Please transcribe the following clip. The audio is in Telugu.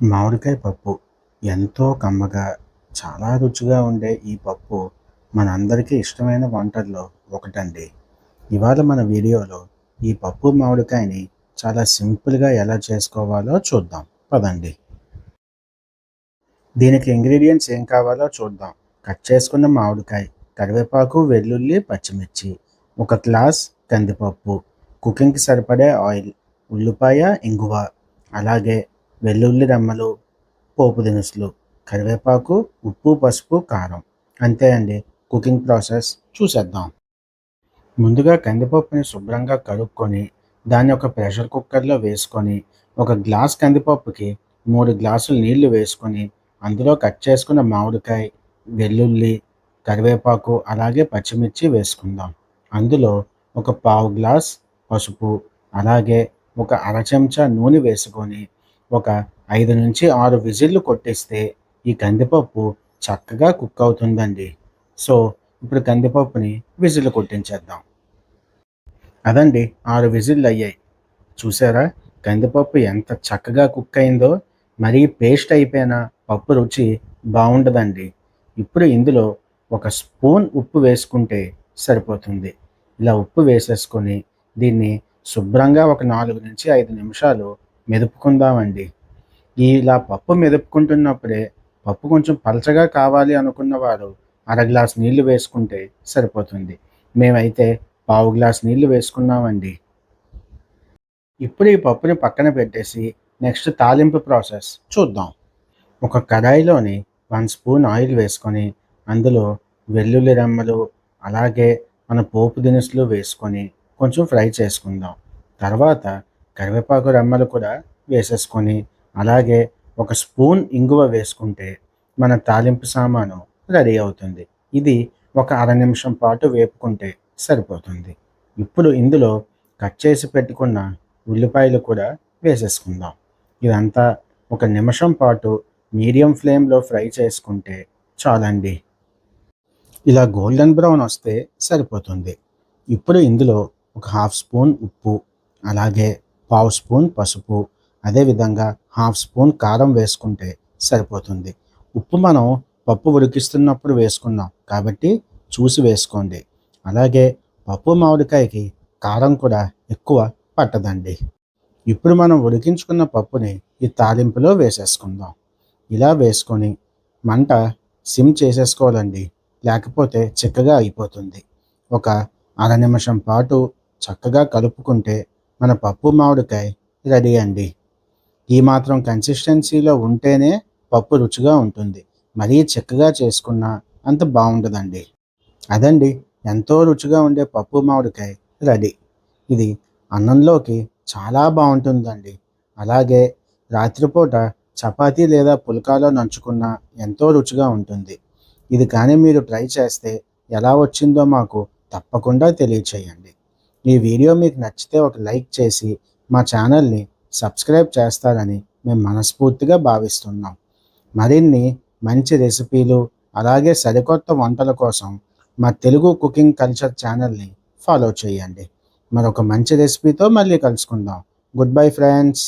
మామిడికాయ పప్పు ఎంతో కమ్మగా చాలా రుచిగా ఉండే ఈ పప్పు మనందరికీ ఇష్టమైన వంటల్లో ఒకటండి. ఇవాళ మన వీడియోలో ఈ పప్పు మామిడికాయని చాలా సింపుల్గా ఎలా చేసుకోవాలో చూద్దాం. పదండి. దీనికి ఇంగ్రీడియంట్స్ ఏం కావాలో చూద్దాం. కట్ చేసుకున్న మామిడికాయ కరివేపాకు వెల్లుల్లి పచ్చిమిర్చి ఒక గ్లాస్ కందిపప్పు కుకింగ్కి సరిపడే ఆయిల్ ఉల్లిపాయ ఇంగువ అలాగే వెల్లుల్లి రెమ్మలు పోపు దినుసులు కరివేపాకు ఉప్పు పసుపు కారం. అంతే అండి. కుకింగ్ ప్రాసెస్ చూసేద్దాం. ముందుగా కందిపప్పుని శుభ్రంగా కడుక్కొని దాన్ని ఒక ప్రెషర్ కుక్కర్లో వేసుకొని ఒక గ్లాస్ కందిపప్పుకి మూడు గ్లాసులు నీళ్ళు వేసుకొని అందులో కట్ చేసుకున్న మామిడికాయ వెల్లుల్లి కరివేపాకు అలాగే పచ్చిమిర్చి వేసుకుందాం. అందులో ఒక పావు గ్లాస్ పసుపు అలాగే ఒక అర చెంచా నూనె వేసుకొని ఒక ఐదు నుంచి ఆరు విజిల్లు కొట్టేస్తే ఈ కందిపప్పు చక్కగా కుక్ అవుతుందండి. సో ఇప్పుడు కందిపప్పుని విజిల్లు కొట్టించేద్దాం. అదండి ఆరు విజిల్లు అయ్యాయి. చూసారా? కందిపప్పు ఎంత చక్కగా కుక్ అయిందో మరీ పేస్ట్ అయిపోయిన పప్పు రుచి బాగుండదండి. ఇప్పుడు ఇందులో ఒక స్పూన్ ఉప్పు వేసుకుంటే సరిపోతుంది. ఇలా ఉప్పు వేసేసుకొని దీన్ని శుభ్రంగా ఒక నాలుగు నుంచి ఐదు నిమిషాలు మెదుపుకుందామండి. ఇలా పప్పు మెదుపుకుంటున్నప్పుడే పప్పు కొంచెం పలచగా కావాలి అనుకున్న వారు అర గ్లాస్ నీళ్ళు వేసుకుంటే సరిపోతుంది. మేమైతే పావు గ్లాస్ నీళ్ళు వేసుకున్నామండి. ఇప్పుడు ఈ పప్పుని పక్కన పెట్టేసి నెక్స్ట్ తాలింపు ప్రాసెస్ చూద్దాం. ఒక కడాయిలోని వన్ స్పూన్ ఆయిల్ వేసుకొని అందులో వెల్లుల్లి రెమ్మలు అలాగే మన పోపు దినుసులు వేసుకొని కొంచెం ఫ్రై చేసుకుందాం. తర్వాత కరివేపాకు రెమ్మలు కూడా వేసేసుకొని అలాగే ఒక స్పూన్ ఇంగువ వేసుకుంటే మన తాలింపు సామాను రెడీ అవుతుంది. ఇది ఒక అర నిమిషం పాటు వేపుకుంటే సరిపోతుంది. ఇప్పుడు ఇందులో కట్ చేసి పెట్టుకున్న ఉల్లిపాయలు కూడా వేసేసుకుందాం. ఇదంతా ఒక నిమిషం పాటు మీడియం ఫ్లేమ్లో ఫ్రై చేసుకుంటే చాలండి. ఇలా గోల్డెన్ బ్రౌన్ వస్తే సరిపోతుంది. ఇప్పుడు ఇందులో ఒక హాఫ్ స్పూన్ ఉప్పు అలాగే పావు స్పూన్ పసుపు. అదేవిధంగా హాఫ్ స్పూన్ కారం వేసుకుంటే సరిపోతుంది. ఉప్పు మనం పప్పు ఉడికిస్తున్నప్పుడు వేసుకున్నాం కాబట్టి చూసి వేసుకోండి. అలాగే పప్పు మామిడికాయకి కారం కూడా ఎక్కువ పట్టదండి. ఇప్పుడు మనం ఉడికించుకున్న పప్పుని ఈ తాలింపులో వేసేసుకుందాం. ఇలా వేసుకొని మంట సిమ్ చేసేసుకోవాలండి. లేకపోతే చిక్కగా అయిపోతుంది. ఒక అర నిమిషం పాటు చక్కగా కలుపుకుంటే మన పప్పు మామిడికాయ రెడీ అండి. ఈ మాత్రం కన్సిస్టెన్సీలో ఉంటేనే పప్పు రుచిగా ఉంటుంది. మరీ చిక్కగా చేసుకున్నా అంత బాగుంటుందండి అదండి ఎంతో రుచిగా ఉండే పప్పు మామిడికాయ రెడీ. ఇది అన్నంలోకి చాలా బాగుంటుందండి. అలాగే రాత్రిపూట చపాతీ లేదా పుల్కాలో నంచుకున్న ఎంతో రుచిగా ఉంటుంది. ఇది కానీ మీరు ట్రై చేస్తే ఎలా వచ్చిందో మాకు తప్పకుండా తెలియచేయండి. ఈ వీడియో మీకు నచ్చితే ఒక లైక్ చేసి మా ఛానల్ని సబ్స్క్రైబ్ చేస్తారని మేము మనస్ఫూర్తిగా భావిస్తున్నాం. మరిన్ని మంచి రెసిపీలు అలాగే సరికొత్త వంటల కోసం మా తెలుగు కుకింగ్ కల్చర్ ఛానల్ని ఫాలో చేయండి. మరొక మంచి రెసిపీతో మళ్ళీ కలుసుకుందాం. Good bye friends.